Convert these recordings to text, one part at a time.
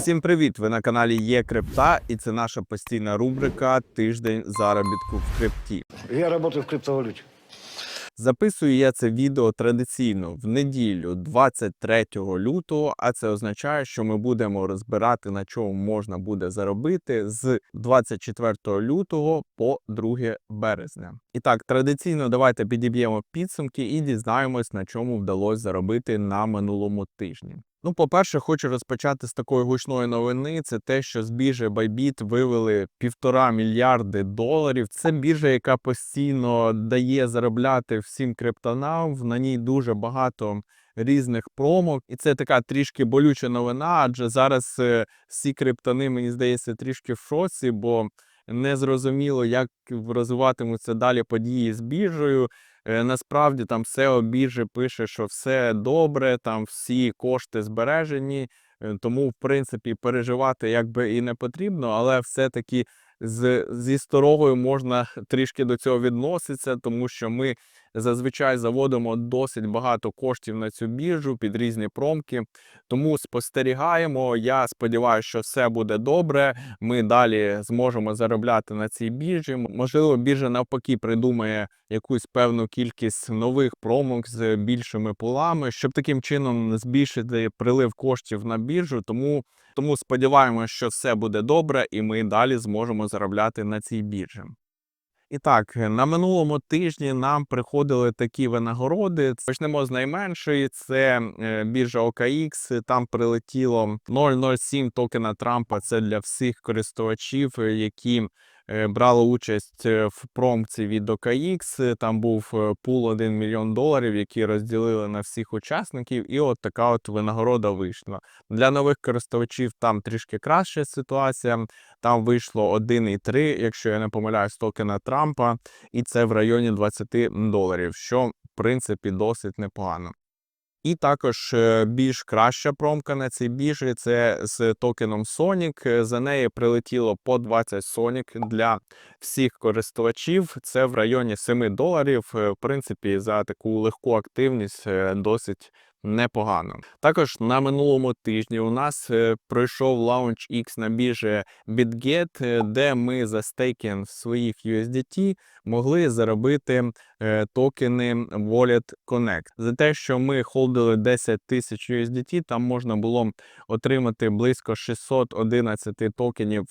Всім привіт! Ви на каналі Є Крипта, і це наша постійна рубрика Тиждень заробітку в крипті. Я работаю в криптовалюте. Записую я це відео традиційно в неділю, 23 лютого. А це означає, що ми будемо розбирати на чому можна буде заробити з 24 лютого по 2 березня. І так, традиційно давайте підіб'ємо підсумки і дізнаємось, на чому вдалося заробити на минулому тижні. Ну, по-перше, хочу розпочати з такої гучної новини. Це те, що з біржі Bybit вивели півтора мільярди доларів. Це біржа, яка постійно дає заробляти всім криптонам. На ній дуже багато різних промок, і це така трішки болюча новина. Адже зараз е, всі криптони, мені здається, трішки в шоці, бо не зрозуміло, як розвиватимуться далі події з біржею. Е, Насправді там SEO біржі пише, що все добре, там всі кошти збережені, е, тому в принципі переживати якби і не потрібно, але все-таки з, зі сторогою можна трішки до цього відноситися, тому що ми зазвичай заводимо досить багато коштів на цю біржу під різні промки. Тому спостерігаємо. Я сподіваюся, що все буде добре. Ми далі зможемо заробляти на цій біржі. Можливо, біржа навпаки придумає якусь певну кількість нових промок з більшими пулами, щоб таким чином збільшити прилив коштів на біржу. Тому, тому сподіваємося, що все буде добре, і ми далі зможемо заробляти на цій біржі. І так, е, на минулому тижні нам приходили такі винагороди. Почнемо з найменшої. Це е, біржа OKX. Там прилетіло 0,07 токена Трампа. Це для всіх користувачів, е, які е, брали участь е, в промці від OKX. Там був е, пул 1 мільйон доларів, які розділили на всіх учасників. І от така от винагорода вийшла. Для нових користувачів там трішки краща ситуація. Там вийшло 1,3, якщо я не помиляюсь, токена Трампа, і це в районі 20 доларів, що в принципі досить непогано. І також е, більш краща промка на цій біржі це з токеном Sonic. Е, За неї прилетіло по 20 Sonic для всіх користувачів. Це в районі 7 доларів. Е, В принципі, за таку легку активність досить непогано. Також на минулому тижні у нас е, пройшов лаунч X на біржі BitGet, е, де ми за стейкінг своїх USDT могли заробити е, токени Wallet Connect. За те, що ми холдили 10 тисяч USDT, там можна було отримати близько 611 токенів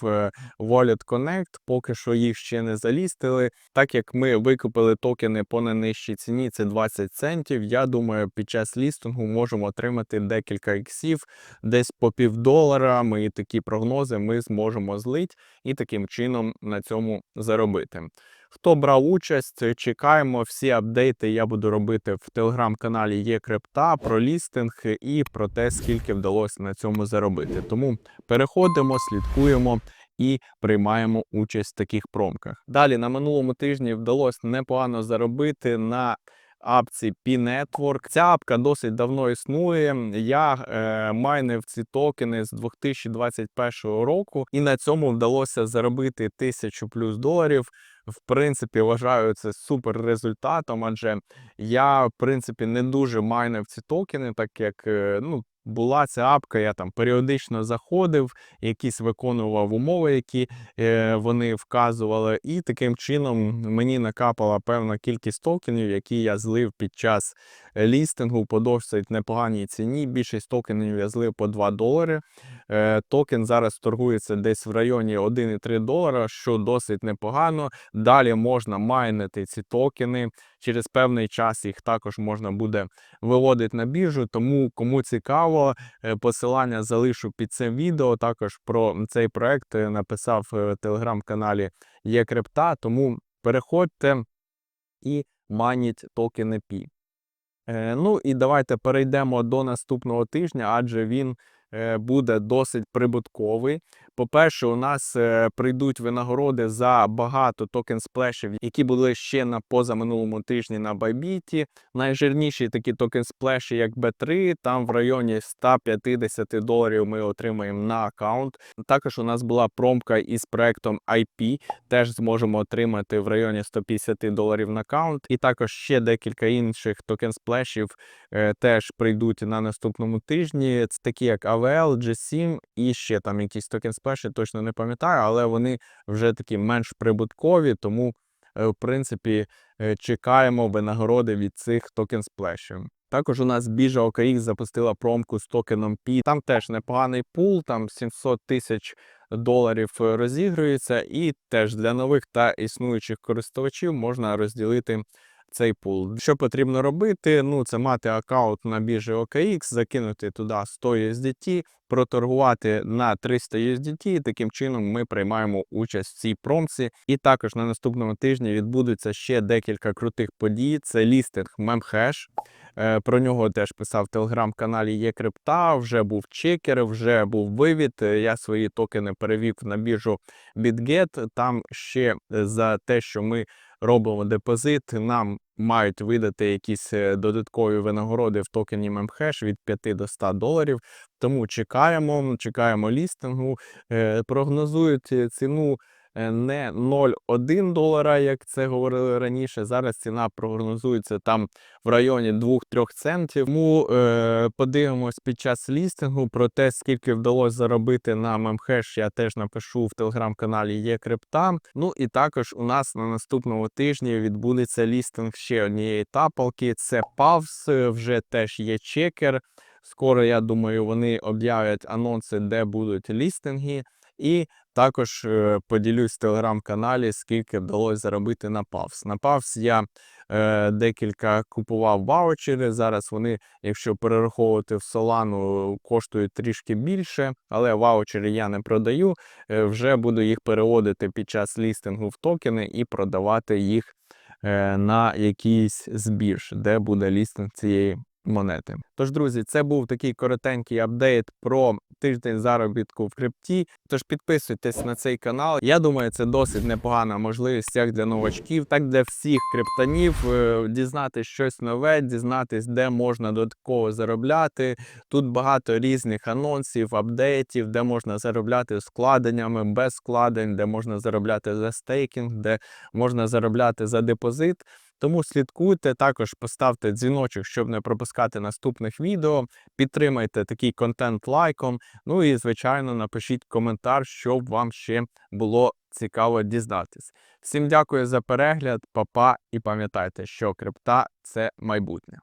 Wallet Connect. Поки що їх ще не залістили. Так як ми викупили токени по найнижчій ціні, це 20 центів. Я думаю, під час лістингу можемо отримати декілька іксів, десь по півдолара. Ми такі прогнози ми зможемо злити і таким чином на цьому заробити. Хто брав участь, чекаємо всі апдейти. Я буду робити в телеграм-каналі Є Крипта про лістинг і про те, скільки вдалося на цьому заробити. Тому переходимо, слідкуємо і приймаємо участь в таких промках. Далі на минулому тижні вдалося непогано заробити на апці P-Network. Ця апка досить давно існує. Я е, майнив ці токени з 2021 року, і на цьому вдалося заробити тисячу плюс доларів. В принципі, вважаю це супер результатом, адже я, в принципі, не дуже майнив ці токени, так як е, ну. Була ця апка, я там періодично заходив, якісь виконував умови, які е, вони вказували, і таким чином мені накапала певна кількість токенів, які я злив під час лістингу по досить непоганій ціні. Більшість токенів я злив по 2 долари. Е, токен зараз торгується десь в районі 1,3 долара, що досить непогано. Далі можна майнити ці токени. Через певний час їх також можна буде виводити на біржу. Тому кому цікаво, е, посилання залишу під цим відео. Також про цей проект е, написав в телеграм-каналі Є Крипта. Тому переходьте і маніть токени Пі. Ну і давайте перейдемо до наступного тижня, адже він буде досить прибутковий. По-перше, у нас е, прийдуть винагороди за багато токен сплешів, які були ще на позаминулому тижні на Байбіті. Найжирніші такі токен сплеші, як B3, там в районі 150 доларів ми отримаємо на аккаунт. Також у нас була промка із проектом IP, теж зможемо отримати в районі 150 доларів на аккаунт. І також ще декілька інших токен сплешів е, теж прийдуть на наступному тижні. Це такі як KVL, G7 і ще там якісь токен сплеші, точно не пам'ятаю, але вони вже такі менш прибуткові, тому, е, в принципі, е, чекаємо винагороди від цих токен сплешів. Також у нас біржа OKX запустила промку з токеном P. Там теж непоганий пул, там 700 тисяч доларів е, розігрується, і теж для нових та існуючих користувачів можна розділити цей пул. Що потрібно робити? Ну, це мати аккаунт на біржі OKX, закинути туди 100 USDT, проторгувати на 300 USDT, таким чином ми приймаємо участь в цій промці. І також на наступному тижні відбудеться ще декілька крутих подій. Це лістинг Memhash. Е, Про нього теж писав в телеграм-каналі є крипта. Вже був чекер, вже був вивід. Е, Я свої токени перевів на біржу BitGet. Там ще е, за те, що ми робимо депозит, нам мають видати якісь е, додаткові винагороди в токені Memhash від 5 до 100 доларів. Тому чекаємо, чекаємо лістингу. Е, Прогнозують е, ціну не 0,1 долара, як це говорили раніше. Зараз ціна прогнозується там в районі 2-3 центів. Тому е, подивимось під час лістингу про те, скільки вдалося заробити на Memhash, я теж напишу в телеграм-каналі є крипта. Ну і також у нас на наступному тижні відбудеться лістинг ще однієї тапалки. Це е, вже теж є чекер. Скоро, я думаю, вони об'являть анонси, де будуть лістинги. І також е, поділюсь в телеграм-каналі, скільки вдалося заробити на Pavs. На Pavs я е, декілька купував ваучери. Зараз вони, якщо перераховувати в Solana, коштують трішки більше, але ваучери я не продаю. Е, вже буду їх переводити під час лістингу в токени і продавати їх е, на якийсь збірж, де буде лістинг цієї монети. Тож, друзі, це був такий коротенький апдейт про тиждень заробітку в крипті. Тож підписуйтесь на цей канал. Я думаю, це досить непогана можливість як для новачків, так і для всіх криптонів е, дізнатись щось нове, дізнатись, де можна додатково заробляти. Тут багато різних анонсів, апдейтів, де можна заробляти з вкладеннями, без вкладень, де можна заробляти за стейкінг, де можна заробляти за депозит. Тому слідкуйте, також поставте дзвіночок, щоб не пропускати наступних відео. Підтримайте такий контент лайком. Ну і, звичайно, напишіть коментар, щоб вам ще було цікаво дізнатись. Всім дякую за перегляд, папа, і пам'ятайте, що крипта це майбутнє.